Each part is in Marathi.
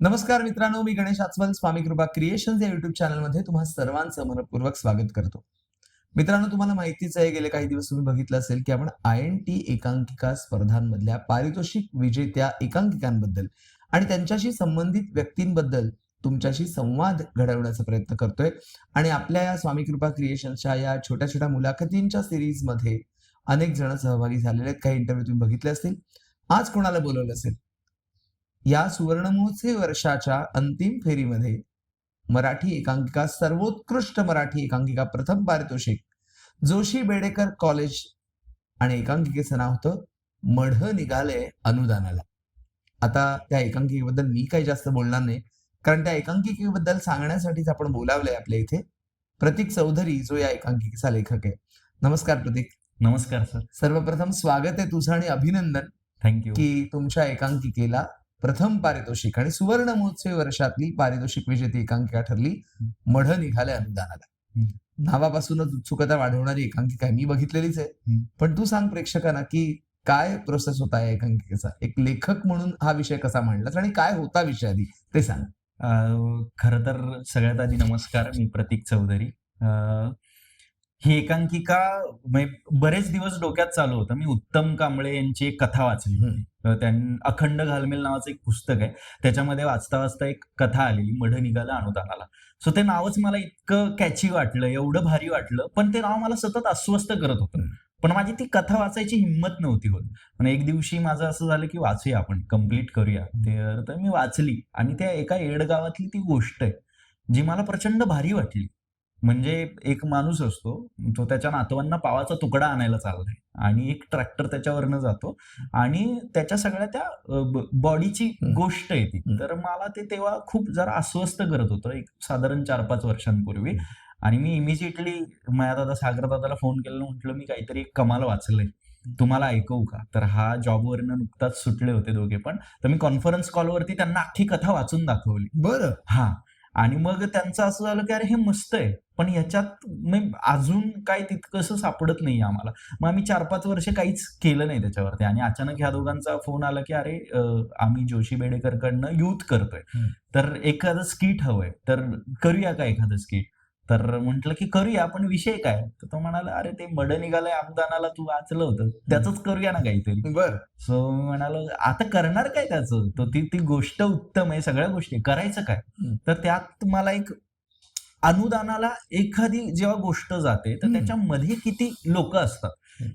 नमस्कार मित्रांनो मी गणेश आचवल स्वामी कृपा क्रिएशन या युट्यूब चॅनलमध्ये तुम्हा सर्वांचं मनपूर्वक स्वागत करतो. मित्रांनो तुम्हाला माहितीच आहे गेले काही दिवस तुम्ही बघितलं असेल की आपण आय एन टी एकांकिका स्पर्धांमधल्या पारितोषिक विजेत्या एकांकिकांबद्दल आणि त्यांच्याशी संबंधित व्यक्तींबद्दल तुमच्याशी संवाद घडवण्याचा प्रयत्न करतोय. आणि आपल्या या स्वामी कृपा क्रिएशनच्या या छोट्या छोट्या मुलाखतींच्या सिरीजमध्ये अनेक जण सहभागी झालेले आहेत. काही इंटरव्ह्यू तुम्ही बघितले असतील. आज कोणाला बोलवलं असेल? या सुवर्ण महोत्सवी वर्षाच्या अंतिम फेरीमध्ये मराठी एकांकिका सर्वोत्कृष्ट मराठी एकांकिका प्रथम पारितोषिक जोशी बेडेकर कॉलेज आणि एकांकिकेचं नाव होतं मढ निघाले अनुदानाला. आता त्या एकांकिकेबद्दल मी काही जास्त बोलणार नाही कारण त्या एकांकिकेबद्दल सांगण्यासाठीच आपण बोलावलंय आपल्या इथे. प्रतीक चौधरी जो या एकांकिकेचा लेखक आहे. नमस्कार प्रतीक. नमस्कार सर. सर्वप्रथम स्वागत आहे तुझं आणि अभिनंदन थँक्यू की तुमच्या एकांकिकेला प्रथम पारितोषिक आणि सुवर्ण महोत्सवी वर्षातली पारितोषिक विजेती एकांकिका ठरली. मढ निघाले अनुदानाला. नावापासूनच उत्सुकता वाढवणारी एकांकिका आहे मी बघितलेलीच आहे. पण तू सांग प्रेक्षकांना की काय प्रोसेस होता या एकांकिकेचा? एक लेखक म्हणून हा विषय कसा मांडलास आणि काय होता विषय आधी? ते सांग. खर तर सगळ्यात आधी नमस्कार मी प्रतीक चौधरी. अं, ही एकांकिका म्हणजे बरेच दिवस डोक्यात चालू होतं. मी उत्तम कांबळे यांची एक कथा वाचली. होती अखंड घालमेल नावाचं एक पुस्तक आहे. त्याच्यामध्ये वाचता वाचता एक कथा आलेली मढ निघालं अनुदानाला. सो ते नावच मला इतकं कॅची वाटलं एवढं भारी वाटलं पण ते नाव मला सतत अस्वस्थ करत होतं. पण माझी ती कथा वाचायची हिंमत नव्हती होत. पण एक दिवशी माझं असं झालं की वाचूया आपण कंप्लीट करूया. तर मी वाचली. आणि त्या एका येडगावातली ती गोष्ट आहे जी मला प्रचंड भारी वाटली. म्हणजे एक माणूस असतो तो त्याच्या नातवांना पावाचा तुकडा आणायला चाललाय आणि एक ट्रॅक्टर त्याच्यावरनं जातो आणि त्याच्या सगळ्या त्या बॉडीची. गोष्ट आहे ती. तर मला ते तेव्हा खूप जरा अस्वस्थ करत होतं एक साधारण चार पाच वर्षांपूर्वी. आणि मी इमिजिएटली माझ्या दादा सागर दादाला फोन केला म्हटलं मी काहीतरी एक कमाल वाचलंय. तुम्हाला ऐकवू का? तर हा जॉबवरनं नुकताच सुटले होते दोघे पण. तर मी कॉन्फरन्स कॉलवरती त्यांना अख्खी कथा वाचून दाखवली. बरं. हा. आणि मग त्यांचं असं झालं की अरे हे मस्त आहे. पण याच्यात अजून काय तितकंसं सापडत नाही आम्हाला. मग आम्ही चार पाच वर्ष काहीच केलं नाही त्याच्यावरती. आणि अचानक ह्या दोघांचा फोन आला की अरे आम्ही जोशी बेडेकरकडनं युथ करतोय. तर एखादं स्किट हवंय. तर करूया का एखादं स्किट? तर म्हटलं की करूया पण विषय काय? तर तो म्हणाला अरे ते मड निघालंय आमदानाला तू वाचलं होतं. त्याच करूया ना काहीतरी. बर. सो म्हणालो आता करणार काय त्याचं? तर ती ती गोष्ट उत्तम आहे सगळ्या गोष्टी करायचं काय. तर त्यात मला एक अनुदानाला एखादी जेव्हा गोष्ट जाते तर. त्याच्यामध्ये किती लोक असतात.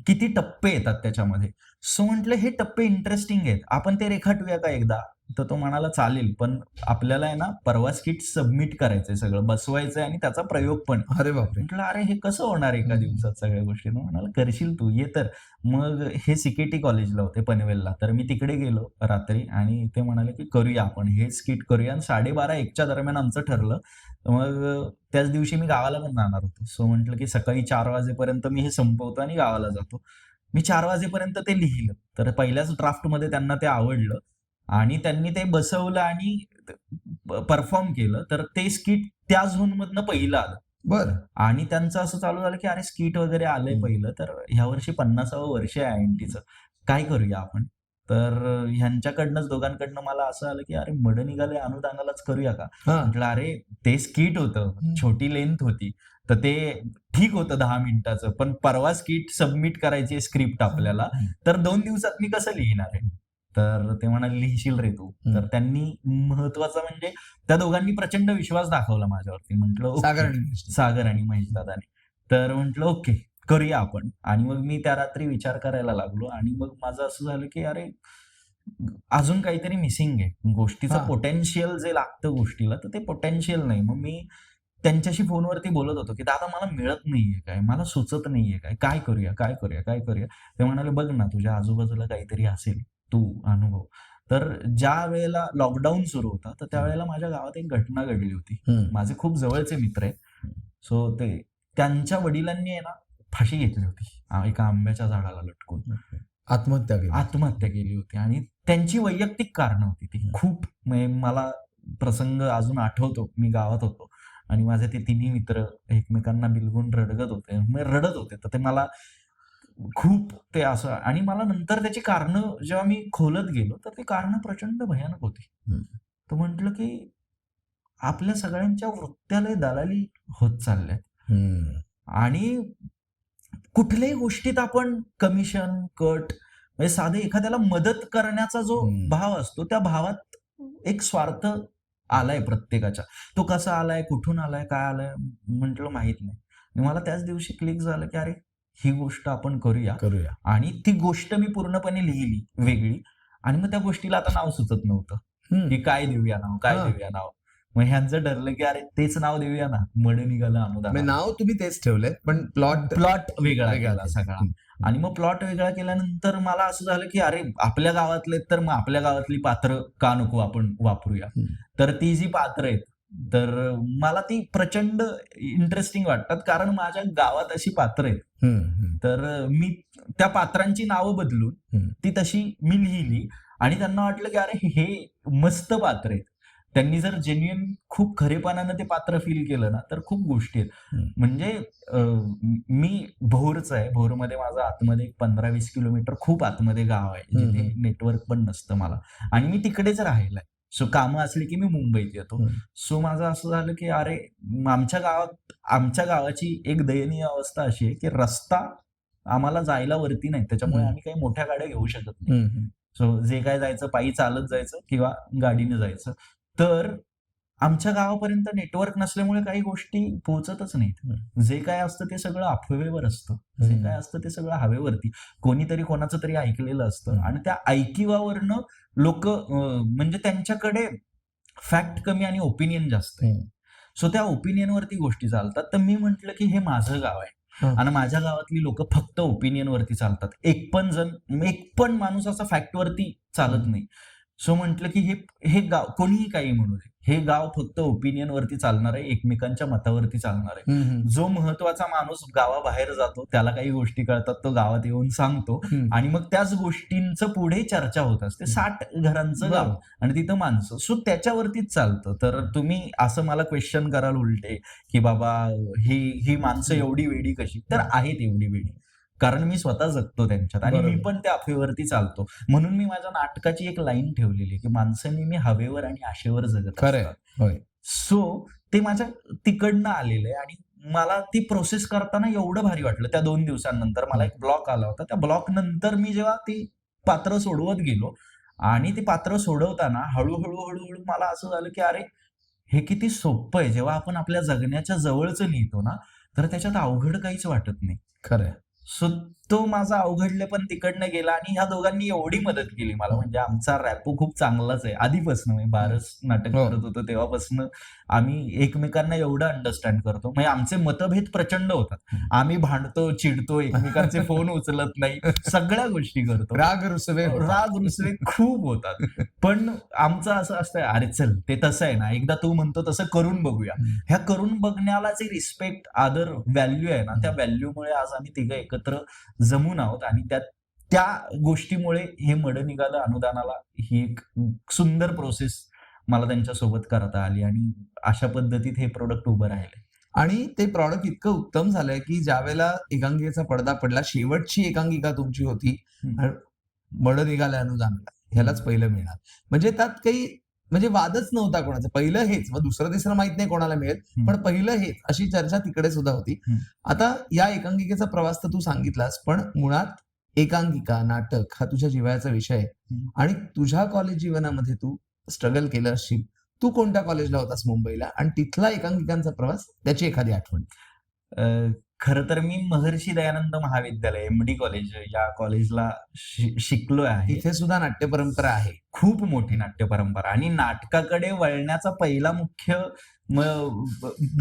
किती टप्पे येतात त्याच्यामध्ये? सो म्हटलं हे टप्पे इंटरेस्टिंग आहेत. आपण ते रेखाटूया का एकदा? तर तो म्हणाला चालेल पण आपल्याला आहे ना परवा किट सबमिट करायचंय सगळं बसवायचंय आणि त्याचा प्रयोग पण. अरे बापरे. म्हटलं अरे हे कसं होणार एका. दिवसात सगळ्या गोष्टी? तो म्हणाला करशील तू ये तर. मग हे सिकेटी कॉलेजला होते पनवेलला तर मी तिकडे गेलो रात्री आणि ते म्हणाले की करूया आपण हे स्किट करूया. आणि साडेबारा एकच्या दरम्यान आमचं ठरलं. मग त्याच दिवशी मी गावाला पण जाणार होतो. सो म्हटलं की सकाळी चार वाजेपर्यंत मी हे संपवतो आणि गावाला जातो. मी चार वाजेपर्यंत ते लिहिलं. तर पहिल्याच ड्राफ्टमध्ये त्यांना ते आवडलं. आणि त्यांनी ते बसवलं आणि परफॉर्म केलं तर ते स्किट त्या झोनमधनं पहिलं आलं. बर. आणि त्यांचं असं चालू झालं की अरे स्किट वगैरे आलंय. पहिलं तर ह्या वर्षी पन्नासावं वर्ष आहे आयएनटीचं काय करूया आपण? तर ह्यांच्याकडनंच दोघांकडनं मला असं आलं की अरे मड निघाले अनुदानालाच करूया का? म्हटलं अरे ते स्किट होतं. छोटी लेंथ होती तर ते ठीक होतं दहा मिनिटाचं पण परवा स्किट सबमिट करायची स्क्रिप्ट आपल्याला तर दोन दिवसात मी कसं लिहिणार आहे? तर ते म्हणाले लिहिशील रे तू. तर त्यांनी महत्वाचं म्हणजे त्या दोघांनी प्रचंड विश्वास दाखवला माझ्यावरती. म्हटलं. सागर. सागर आणि महेश दादाने. तर म्हटलं ओके करूया आपण. आणि मग मी त्या रात्री विचार करायला लागलो आणि मग माझं असं झालं की अरे अजून काहीतरी मिसिंग आहे. गोष्टीचं. पोटेन्शियल जे लागतं गोष्टीला तर ते पोटेन्शियल नाही. मग मी त्यांच्याशी फोनवरती बोलत होतो की दादा मला मिळत नाहीये काय? मला सुचत नाहीये काय? काय करूया? काय करूया? काय करूया? ते म्हणाले बघ ना तुझ्या आजूबाजूला काहीतरी असेल तू अनुभव. तर ज्या वेळेला लॉकडाऊन सुरू होता तर त्यावेळेला माझ्या गावात एक घटना घडली होती. माझे खूप जवळचे मित्र आहे सो ते त्यांच्या वडिलांनी आहे ना फाशी घेतली होती. एका आंब्याच्या झाडाला लटकून. आत्महत्या केली. आत्महत्या केली होती. आणि त्यांची वैयक्तिक कारणं होती. ती खूप मला प्रसंग अजून आठवतो. मी गावात होतो. आणि माझे ते तिन्ही मित्र एकमेकांना बिलगून रडगत होते. रडत होते. तर ते मला खूप ते असं आणि मला नंतर त्याची कारणं जेव्हा मी खोलत गेलो तर ती कारणं प्रचंड भयानक होती. तर म्हटलं की आपल्या सगळ्यांच्या वृत्त्यालय दलाली होत चालल्यात हम्म. आणि कुठल्याही गोष्टीत आपण कमिशन कट म्हणजे साधे एखाद्याला मदत करण्याचा जो. भाव असतो त्या भावात एक स्वार्थ आलाय प्रत्येकाच्या तो कसा आलाय कुठून आलाय काय आलाय म्हटलं माहीत नाही मला त्याच दिवशी क्लिक झालं की अरे ही गोष्ट आपण करूया. करूया. आणि ती गोष्ट मी पूर्णपणे लिहिली वेगळी. आणि मग त्या गोष्टीला आता नाव सुचत नव्हतं. की काय देऊया नाव काय. देऊया नाव. मग ह्यांचं ठरलं की अरे तेच नाव देऊया ना. मड निघालं अनुदान. म्हणजे नाव तुम्ही तेच ठेवलंय पण प्लॉट प्लॉट वेगळा केला. सगळा. आणि मग प्लॉट वेगळा केल्यानंतर मला असं झालं की अरे आपल्या गावातले तर मग आपल्या गावातली पात्र का नको आपण वापरूया. तर ती जी पात्र आहेत तर मला ती प्रचंड इंटरेस्टिंग वाटतात कारण माझ्या गावात अशी पात्र आहेत. तर मी त्या पात्रांची नावं बदलून. ती तशी मी लिहिली आणि त्यांना वाटलं की अरे हे मस्त पात्र आहेत त्यांनी जर जेन्युन खूप खरेपणानं ते पात्र फील केलं ना तर खूप गोष्टी आहेत. म्हणजे मी भोरचा आहे भोरमध्ये माझं आतमध्ये पंधरा वीस किलोमीटर खूप आतमध्ये गाव आहे जिथे. नेटवर्क पण नसतं मला आणि मी तिकडेच राहिलाय सो कामं असली की मी मुंबईत येतो. सो माझं असं झालं की अरे आमच्या गावात आमच्या गावाची एक दयनीय अवस्था अशी आहे की रस्ता आम्हाला जायला वरती नाही त्याच्यामुळे. आम्ही काही मोठ्या गाड्या घेऊ शकत नाही. सो जे काय जायचं पायी चालत जायचं किंवा गाडीने जायचं तर आमच्या गावापर्यंत नेटवर्क नसल्यामुळे काही गोष्टी पोहोचतच नाहीत जे काय असतं ते सगळं अफवेवर असतं जे. काय असतं ते सगळं हवेवरती कोणीतरी कोणाचं तरी ऐकलेलं असतं. आणि त्या ऐकिवावरनं लोक म्हणजे त्यांच्याकडे फॅक्ट कमी आणि ओपिनियन जास्त आहे. सो त्या ओपिनियनवरती गोष्टी चालतात तर मी म्हंटल की हे माझं गाव आहे. आणि माझ्या गावातली लोक फक्त ओपिनियन वरती चालतात एक पण जण एक पण माणूस असा फॅक्ट वरती चालत. नाही सो म्हटलं की हे हे गाव कोणीही काही म्हणू हे गाव फक्त ओपिनियन वरती चालणार आहे एकमेकांच्या मतावरती चालणार आहे. जो महत्त्वाचा माणूस गावाबाहेर जातो त्याला काही गोष्टी कळतात तो गावात येऊन सांगतो. आणि मग त्याच गोष्टींचं पुढे चर्चा होत असते. साठ घरांचं गाव. आणि तिथं माणसं. सो त्याच्यावरतीच चालतं. तर तुम्ही असं मला क्वेश्चन कराल उलटे की बाबा ही ही माणसं एवढी वेडी कशी? तर आहेत एवढी वेडी. कारण मी स्वतः जगतो त्यांच्यात आणि मी. पण त्या अफेवरती चालतो. म्हणून मी माझ्या नाटकाची एक लाईन ठेवलेली की माणसं नेहमी हवेवर आणि आशेवर जगत. सो ते माझ्या तिकडनं आलेलं आहे आणि मला ती प्रोसेस करताना एवढं भारी वाटलं. त्या दोन दिवसांनंतर मला एक ब्लॉक आला होता. त्या ब्लॉक नंतर मी जेव्हा ती पात्र सोडवत गेलो आणि ती पात्र सोडवताना हळूहळू हळूहळू मला असं झालं की अरे हे किती सोपं आहे. जेव्हा आपण आपल्या जगण्याच्या जवळचं लिहितो ना तर त्याच्यात अवघड काहीच वाटत नाही. खरंय सो तो माझा अवघडले पण तिकडनं गेला आणि ह्या दोघांनी एवढी मदत केली मला. म्हणजे आमचा रॅपो खूप चांगलाच आहे. आधीपासून म्हणजे बारस नाटक हो. करत होतो तेव्हापासून. आम्ही एकमेकांना एवढं अंडरस्टँड करतो म्हणजे आमचे मतभेद प्रचंड होतात. आम्ही भांडतो चिडतो एकमेकांचे फोन उचलत नाही सगळ्या गोष्टी करतो राग रुसवे. राग रुसवे खूप होतात पण आमचं असं असतं अरे चल ते तसं आहे ना एकदा तू म्हणतो तसं करून बघूया. ह्या करून बघण्याला जे रिस्पेक्ट आदर व्हॅल्यू आहे ना त्या व्हॅल्यूमुळे आज आम्ही तिघं एकत्र जमून आहोत आणि त्या त्या गोष्टीमुळे हे मड निघालं अनुदानाला ही एक सुंदर प्रोसेस मला त्यांच्यासोबत करता आली आणि अशा पद्धतीत हे प्रोडक्ट उभं राहिले. आणि ते प्रॉडक्ट इतकं उत्तम झालंय की ज्यावेळेला एकांकिकेचा पडदा पडला शेवटची एकांकिका तुमची होती मड निघाल्या अनुदानला ह्यालाच पहिलं मिळणार. म्हणजे त्यात काही म्हणजे वादच नव्हता कोणाचा. पहिलं हेच मग दुसरं तिसरं माहीत नाही कोणाला मिळेल. पण पहिलं हेच अशी चर्चा तिकडे सुद्धा होती. आता या एकांकिकेचा प्रवास तर तू सांगितलास पण मुळात एकांकिका नाटक हा तुझ्या जिव्हाळ्याचा विषय आहे. आणि तुझ्या कॉलेज जीवनामध्ये तू स्ट्रगल केलं असशील तू कोणत्या कॉलेजला होतास मुंबईला? आणि तिथला एकांकिकांचा प्रवास त्याची एखादी आठवण? खरं तर मी महर्षी दयानंद महाविद्यालय एम डी कॉलेज या कॉलेजला शिकलो आहे. तिथे सुद्धा नाट्य परंपरा आहे. खूप मोठी नाट्य परंपरा आणि नाटकाकडे वळण्याचा पहिला मुख्य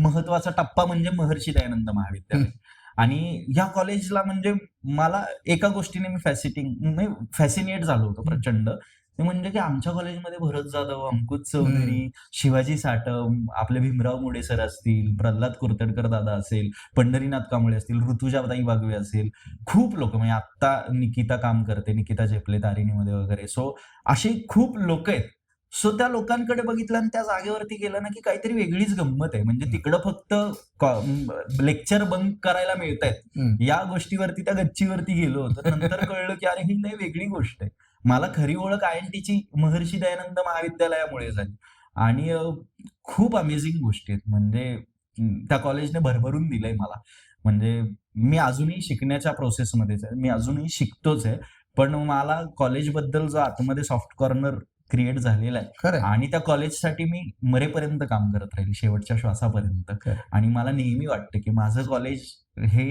महत्त्वाचा टप्पा म्हणजे महर्षी दयानंद महाविद्यालय. आणि या कॉलेजला म्हणजे मला एका गोष्टीने मी फॅसिटिंग फॅसिनेट झालो होतो प्रचंड. ते म्हणजे की आमच्या कॉलेजमध्ये भरत जाधव अंकुश चौधरी शिवाजी साटम आपले भीमराव मुडे सर असतील प्रल्हाद कुर्तडकर दादा असेल पंढरीनाथ कांबळे असतील ऋतुजाताई बागवे असेल खूप लोक म्हणजे आत्ता निकिता काम करते निकिता झेपले तारिणीमध्ये वगैरे. सो असे खूप लोक आहेत. सो त्या लोकांकडे बघितलं आणि त्या जागेवरती गेलं ना की काहीतरी वेगळीच गंमत आहे. म्हणजे तिकडं फक्त लेक्चर बंक करायला मिळत हम्म. या गोष्टीवरती त्या गच्चीवरती गेलो होतो. नंतर कळलं की अरे ही नाही वेगळी गोष्ट आहे. मला खरी ओळख आय एन टीची महर्षी दयानंद महाविद्यालयामुळे झाली. आणि खूप अमेझिंग गोष्टी आहेत. म्हणजे त्या कॉलेजने भरभरून दिलंय मला. म्हणजे मी अजूनही शिकण्याच्या प्रोसेसमध्येच आहे. मी अजूनही शिकतोच आहे. पण मला कॉलेजबद्दल जो आतमध्ये सॉफ्ट कॉर्नर क्रिएट झालेला आहे. आणि त्या कॉलेजसाठी मी मरेपर्यंत काम करत राहील शेवटच्या श्वासापर्यंत. खरं. आणि मला नेहमी वाटतं की माझं कॉलेज हे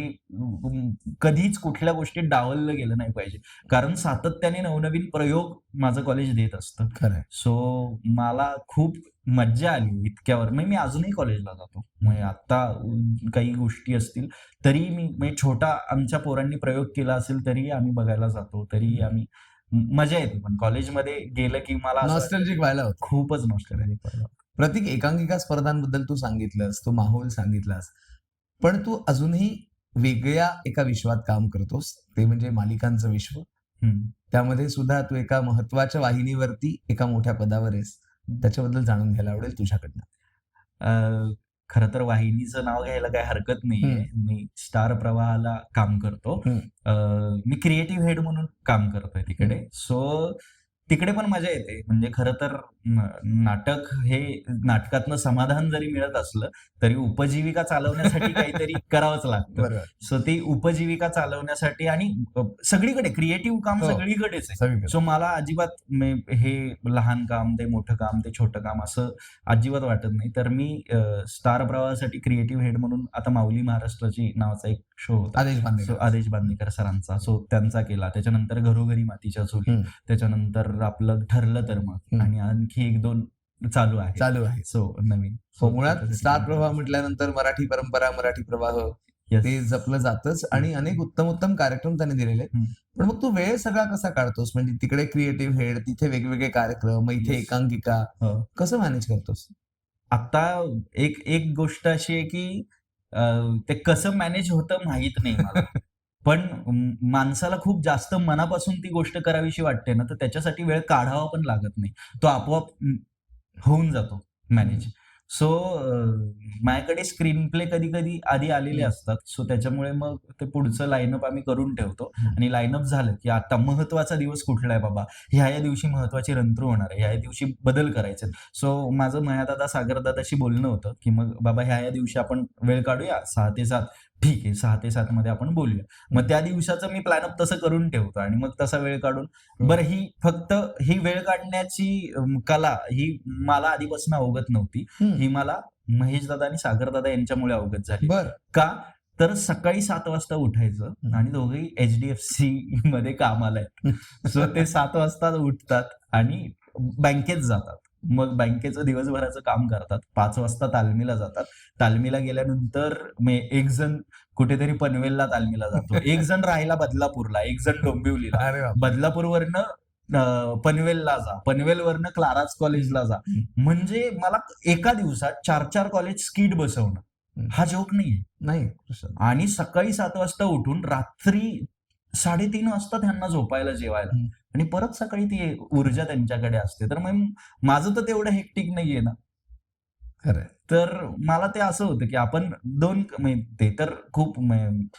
कधीच कुठल्या गोष्टीत डावललं गेलं नाही पाहिजे. कारण सातत्याने नवनवीन प्रयोग माझं कॉलेज देत असतं. खरंय सो मला खूप मज्जा आली इतक्यावर. म्हणजे मी अजूनही कॉलेजला जातो. म्हणजे आता काही गोष्टी असतील तरी मी म्हणजे छोटा आमच्या पोरांनी प्रयोग केला असेल तरी आम्ही बघायला जातो. तरी आम्ही मजा येते पण कॉलेजमध्ये गेलं की मला असं नॉस्टॅल्जिक व्हायला होतं. खूपच नॉस्टॅल्जिक वाटलं. प्रतीक एकांकिका स्पर्धांबद्दल तू सांगितलंस तो माहोल सांगितलास. पण तू अजूनही वेगळ्या एका विश्वात काम करतोस ते म्हणजे मालिकांचं विश्व. त्यामध्ये सुद्धा तू एका महत्त्वाच्या वाहिनीवरती एका मोठ्या पदावर आहेस. त्याच्याबद्दल जाणून घ्यायला आवडेल तुझ्याकडनं. अं, खरं तर वाहिनीचं नाव घ्यायला काही हरकत नाहीये. मी स्टार प्रवाहाला काम करतो. मी क्रिएटिव्ह हेड म्हणून काम करतोय तिकडे. सो तिकडे पण मजा येते. म्हणजे खरं तर नाटक हे नाटकातनं समाधान जरी मिळत असलं तरी उपजीविका चालवण्यासाठी काहीतरी करावंच लागतं. सो ती उपजीविका चालवण्यासाठी आणि सगळीकडे क्रिएटिव्ह काम हो. सगळीकडेच आहे. सो मला अजिबात मे- हे लहान काम ते मोठं काम ते छोटं काम असं अजिबात वाटत नाही. तर मी स्टार प्रवाहासाठी क्रिएटिव्ह हेड म्हणून आता माऊली महाराष्ट्राची नावाचा एक शो होता. आदेश बांधे आदेश बांदेकर सरांचा. सो त्यांचा केला. त्याच्यानंतर घरोघरी मातीच्या चुली. हम्म. त्याच्यानंतर आपलं ठरलं तर मग. आणि आणखी एक दोन चालू आहे चालू आहे सो नवीन So, मुळात स्टार प्रवाह. म्हटल्यानंतर मराठी परंपरा मराठी प्रवाह. ते जपलं जातच आणि अनेक उत्तम उत्तम कार्यक्रम त्यांनी दिलेले. पण मग तू वेळ सगळा कसा काढतोस म्हणजे तिकडे क्रिएटिव्ह हेड तिथे वेगवेगळे कार्यक्रम मग इथे. एकांकिका हो. कसं मॅनेज करतोस आता एक एक गोष्ट अशी आहे की ते कसं मॅनेज होतं माहीत नाही मला पण माणसाला खूप जास्त मनापासून ती गोष्ट करावीशी वाटते ना तर त्याच्यासाठी वेळ काढावा पण लागत नाही. तो आपोआप होऊन जातो मॅनेज. सो माझ्याकडे स्क्रीन प्ले कधी कधी आधी आलेले. असतात. सो त्याच्यामुळे मग ते पुढचं लाईनअप आम्ही करून ठेवतो. आणि लाईनअप झालं की आता महत्त्वाचा दिवस कुठला आहे बाबा? ह्या या दिवशी महत्वाची रंतू होणार आहे. ह्या या दिवशी बदल करायचे सो माझं मायादादा सागरदादाशी बोलणं होतं की मग बाबा ह्या या दिवशी आपण वेळ काढूया. सहा ते सात. ठीक आहे सहा ते सात मध्ये आपण बोलूया. मग त्या दिवसाचं मी प्लॅनअप तसं करून ठेवतो आणि मग तसा वेळ काढून. बरं ही फक्त ही वेळ काढण्याची कला ही मला आधीपासून अवगत नव्हती. ही मला महेश दादा आणि सागर दादा यांच्यामुळे अवगत झाली. बर. का? तर सकाळी सात वाजता उठायचं. आणि दोघेही एच डी एफ सी मध्ये कामाला आहेत. सो ते सात वाजता उठतात आणि बँकेत जातात. मग बँकेचं दिवसभराचं काम करतात. पाच वाजता तालमीला जातात. तालमीला गेल्यानंतर मे एक जण कुठेतरी पनवेलला तालमीला जातो. एक जण राहिला बदलापूरला एक जण डोंबिवलीला. बदलापूरवरनं पनवेलला जा. पनवेलवरनं क्लाराज कॉलेजला जा. म्हणजे मला एका दिवसात चार चार कॉलेज स्किट बसवणं. हा जोक नाहीये. नाही आणि सकाळी सात वाजता उठून रात्री साडेतीन वाजता त्यांना झोपायला जेवायला. आणि परत सकाळी ती ऊर्जा त्यांच्याकडे असते तर मग माझं तर तेवढं हेक्टिक नाहीये ना खरंय तर मला ते असं होतं की आपण दोन म्हणजे ते तर खूप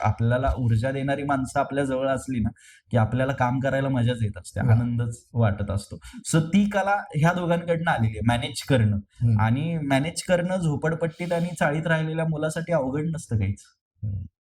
आपल्याला ऊर्जा देणारी माणसं आपल्या जवळ असली ना की आपल्याला काम करायला मजाच येत असते. आनंदच वाटत असतो सो ती कला ह्या दोघांकडनं आलेली आहे मॅनेज करणं. आणि मॅनेज करणं झोपडपट्टीत आणि चाळीत राहिलेल्या मुलासाठी अवघड नसतं काहीच.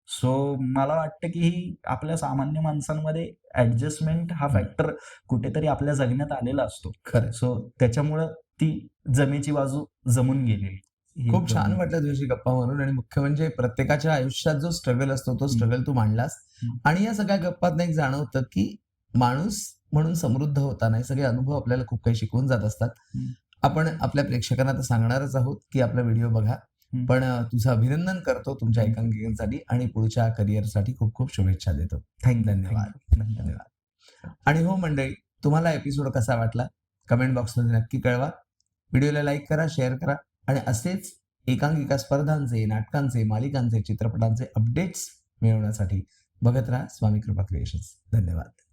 सो मला वाटतं की ही आपल्या सामान्य माणसांमध्ये ऍडजस्टमेंट हा फॅक्टर कुठेतरी आपल्या जगण्यात आलेला असतो खरंय सो त्याच्यामुळं ती जमेची बाजू जमून गेलेली खूप छान. वाटलं तुझी गप्पा म्हणून आणि मुख्य म्हणजे प्रत्येकाच्या आयुष्यात जो स्ट्रगल असतो तो स्ट्रगल तू मांडलास. आणि या सगळ्या गप्पात एक जाणवतं की माणूस म्हणून समृद्ध होताना हे सगळे अनुभव आपल्याला खूप काही शिकवून जात असतात. आपण आपल्या प्रेक्षकांना तर सांगणारच आहोत की आपला व्हिडिओ बघा. पण तुझं अभिनंदन करतो तुमच्या. एकांकिकांसाठी आणि पुढच्या करिअरसाठी खूप खूप शुभेच्छा देतो. you, धन्यवाद. धन्यवाद. आणि हो मंडळी तुम्हाला एपिसोड कसा वाटला? कमेंट बॉक्समध्ये नक्की कळवा. व्हिडिओला लाईक करा शेअर करा आणि असेच एकांकिका स्पर्धांचे नाटकांचे मालिकांचे चित्रपटांचे अपडेट्स मिळवण्यासाठी बघत राहा. स्वामी कृपा क्रिएशन्स. धन्यवाद.